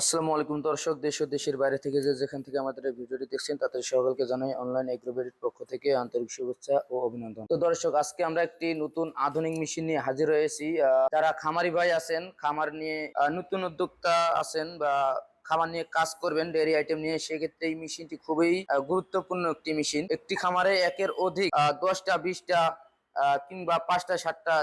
আসসালামু আলাইকুম দর্শক, দেশ ও দেশের বাইরে থেকে যে যেখান থেকে আমাদের এই ভিডিওটি দেখছেন, তাদের সকলকে জানাই অনলাইন এগ্রোবেরির পক্ষ থেকে আন্তরিক শুভেচ্ছা ও অভিনন্দন। তো দর্শক, আজকে আমরা একটি নতুন আধুনিক মেশিন নিয়ে হাজির হয়েছি। যারা খামারি ভাই আছেন, খামার নিয়ে নতুন উদ্যোক্তা আছেন বা খামার নিয়ে কাজ করবেন ডেয়ারি আইটেম নিয়ে, সেক্ষেত্রে এই মেশিনটি খুবই গুরুত্বপূর্ণ একটি মেশিন একটি খামারে একের অধিক দশটা, বিশটা কিংবা পাঁচটা, সাতটা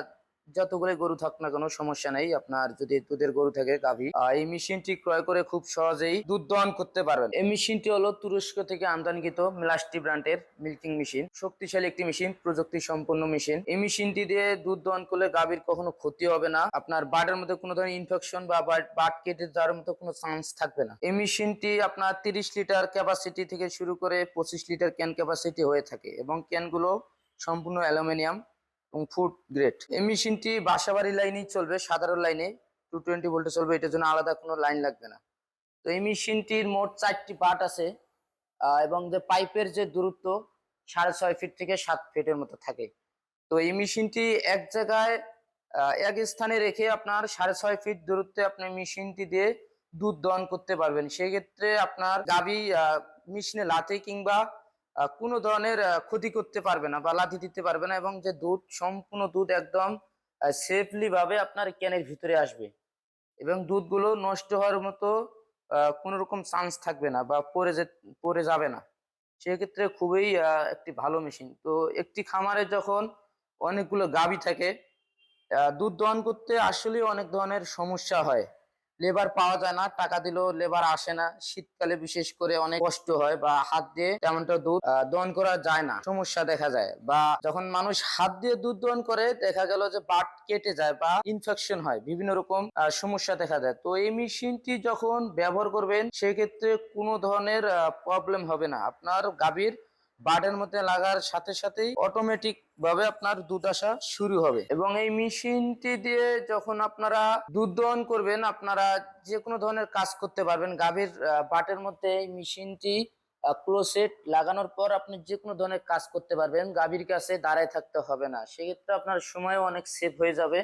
যতগুলো গরু থাক না কোনো, সমস্যা নেই। আপনার যদি দুধের গরু থাকে, গাভী এই মেশিনটি ক্রয় করে খুব সহজেই দুধ দহন করতে পারবেন। এই মেশিনটি হলো তুরস্ক থেকে আমদানিকৃত মিলাস্টি ব্র্যান্ডের মিল্কিং মেশিন শক্তিশালী একটি মেশিন প্রযুক্তি সম্পন্ন মেশিন এই মেশিনটি দিয়ে দুধ দহন করলে গাভীর কখনো ক্ষতি হবে না। আপনার বাটের মধ্যে কোনো ধরনের ইনফেকশন বা বাট কেটে যাওয়ার মতো কোনো চান্স থাকবে না। এই মেশিনটি আপনার তিরিশ লিটার ক্যাপাসিটি থেকে শুরু করে পঁচিশ লিটার ক্যান ক্যাপাসিটি হয়ে থাকে এবং ক্যানগুলো সম্পূর্ণ অ্যালুমিনিয়াম এবং ফুড গ্রেড এই মেশিনটি বাসাবাড়ি লাইনেই চলবে, সাধারণ লাইনে টু টোয়েন্টি ভোল্টে চলবে, এটার জন্য আলাদা কোনো লাইন লাগবে না। তো এই মেশিনটির মোট চারটি পার্ট আছে এবং যে পাইপের যে দূরত্ব, সাড়ে ছয় ফিট থেকে সাত ফিটের মতো থাকে। তো এই মেশিনটি এক জায়গায় এক স্থানে রেখে আপনার সাড়ে ছয় ফিট দূরত্বে আপনি মেশিনটি দিয়ে দুধ দহন করতে পারবেন। সেক্ষেত্রে আপনার গাবি মেশিনে লাথে কিংবা কোনো ধরনের ক্ষতি করতে পারবে না বা লাথি দিতে পারবে না এবং যে দুধ, সম্পূর্ণ দুধ একদম সেফলি ভাবে আপনার ক্যানের ভিতরে আসবে এবং দুধগুলো নষ্ট হওয়ার মতো কোনো রকম চান্স থাকবে না বা পরে যে পরে যাবে না। সেক্ষেত্রে খুবই একটি ভালো মেশিন তো একটি খামারে যখন অনেকগুলো গাভী থাকে দুধ দহন করতে আসলে অনেক ধরনের সমস্যা হয়। লেবার পাওয়া যায় না, টাকা দিলেও লেবার আসে না। শীতকালে বিশেষ করে অনেক কষ্ট হয় বা হাত দিয়ে তেমনটা দুধ দহন করা যায় না। সমস্যা দেখা যায় বা যখন মানুষ হাত দিয়ে দুধ দহন করে, দেখা গেল যে বাট কেটে যায় বা ইনফেকশন হয়, বিভিন্ন রকম সমস্যা দেখা যায় তো এই মেশিনটি যখন ব্যবহার করবেন, সেক্ষেত্রে কোনো ধরনের প্রবলেম হবে না। আপনার গাভীর বাটের মধ্যে লাগার সাথে সাথেই অটোমেটিক ভাবে আপনার দুধ আসা শুরু হবে। এবং এই মেশিনটি দিয়ে যখন আপনারা দুধ দহন করবেন, আপনারা যে কোনো ধরনের কাজ করতে পারবেন। গাভীর বাটের মধ্যে এই মেশিনটি ক্লোসেট লাগানোর পর আপনি যে কোনো ধরনের কাজ করতে পারবেন। গাভীর কাছে দাঁড়ায় থাকতে হবে না। সেক্ষেত্রে আপনার সময়ও অনেক সেভ হয়ে যাবে।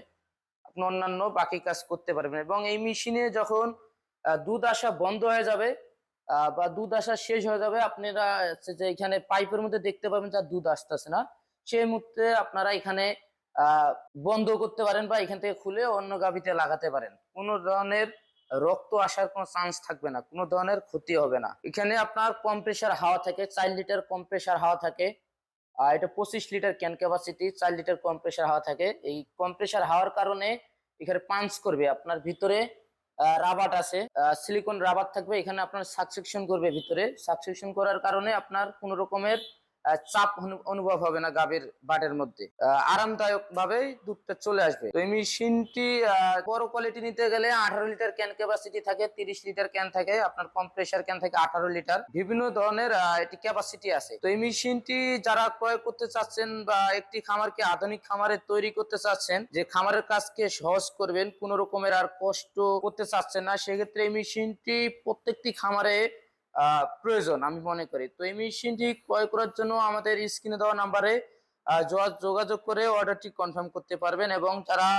আপনি অন্যান্য বাকি কাজ করতে পারবেন। এবং এই মেশিনে যখন দুধ আসা বন্ধ হয়ে যাবে বা দুধ আসা শেষ হয়ে যাবে। আপনারা যে এখানে পাইপের মধ্যে দেখতে পাবেন যা দুধ আসতেছে না। সেই মুহূর্তে আপনারা এখানে বন্ধ করতে পারেন বা এখান থেকে খুলে অন্য গাভিতে লাগাতে পারেন। কোনো ধরনের রক্ত আসার কোনো চান্স থাকবে না। কোনো ধরনের ক্ষতি হবে না। এখানে আপনার কম্প্রেসার হাওয়া থাকে, চার লিটার কম্প্রেসার হাওয়া থাকে। আর এটা পঁচিশ লিটার ক্যান ক্যাপাসিটি চার লিটার কম্প্রেসার হাওয়া থাকে। এই কম্প্রেসার হাওয়ার কারণে এখানে পাঞ্চ করবে। আপনার ভিতরে রাবার আছে। সিলিকন রাবার থাকবে। এখানে আপনার সাকসেকশন করবে ভিতরে। সাকসেকশন করার কারণে আপনার কোনো রকমের চাপ অনুভব হবে না গাবের বাটের মধ্যে। আরামদায়ক ভাবে দুধটা চলে আসবে। তো এই মেশিনটি বড় কোয়ালিটি নিতে গেলে আঠারো লিটার ক্যান ক্যাপাসিটি থাকে, তিরিশ লিটার ক্যান থাকে, আপনার কম্প্রেসার ক্যান থাকে আঠারো লিটার। বিভিন্ন ধরনের এটি ক্যাপাসিটি আছে। তো এই মেশিনটি যারা ক্রয় করতে চাচ্ছেন বা একটি খামারকে আধুনিক খামারে তৈরি করতে চাচ্ছেন, যে খামারের কাজকে সহজ করবেন, কোনো রকমের আর কষ্ট করতে চাচ্ছেন না, সেক্ষেত্রে এই মেশিনটি প্রত্যেকটি খামারে প্রয়োজন, আমি মনে করি। তো এই মেশিনটি ক্রয় করার জন্য আমাদের স্ক্রিনে দেওয়া নাম্বারে যোগাযোগ করে অর্ডারটি কনফার্ম করতে পারবেন এবং যারা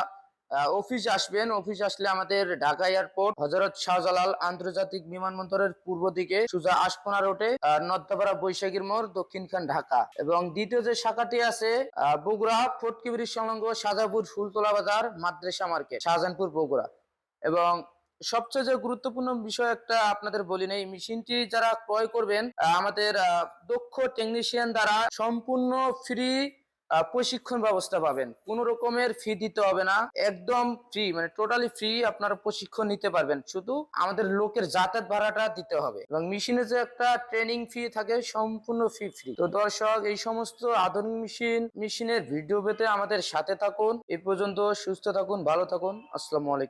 অফিস আসবেন অফিস আসলে আমাদের ঢাকা এয়ারপোর্ট হজরত শাহজালাল আন্তর্জাতিক বিমানবন্দরের পূর্ব দিকে সুজা আশপোনা রোডে নর্দাপাড়া বৈশাখীর মোড় দক্ষিণখান ঢাকা। এবং দ্বিতীয় যে শাখাটি আছে বগুড়া ফটকিবির সংলগ্ন সাজাপুর ফুলতলা বাজার, মাদ্রাসা মার্কেট, শাহজাহানপুর বগুড়া। এবং সবচেয়ে যে গুরুত্বপূর্ণ বিষয় একটা আপনাদের বলি না, এই মেশিনটি যারা ক্রয় করবেন আমাদের দক্ষ টেকনিশিয়ান দ্বারা সম্পূর্ণ ফ্রি প্রশিক্ষণ ব্যবস্থা পাবেন। কোনো রকমের ফি দিতে হবে না, একদম ফ্রি মানে টোটালি ফ্রি আপনারা প্রশিক্ষণ নিতে পারবেন। শুধু আমাদের লোকের যাতায়াত ভাড়াটা দিতে হবে এবং মেশিনে যে একটা ট্রেনিং ফি থাকে, সম্পূর্ণ ফি ফ্রি তো দর্শক, এই সমস্ত আধুনিক মেশিন, মেশিনের ভিডিও পেতে আমাদের সাথে থাকুন। এ পর্যন্ত সুস্থ থাকুন, ভালো থাকুন। আসসালামু আলাইকুম।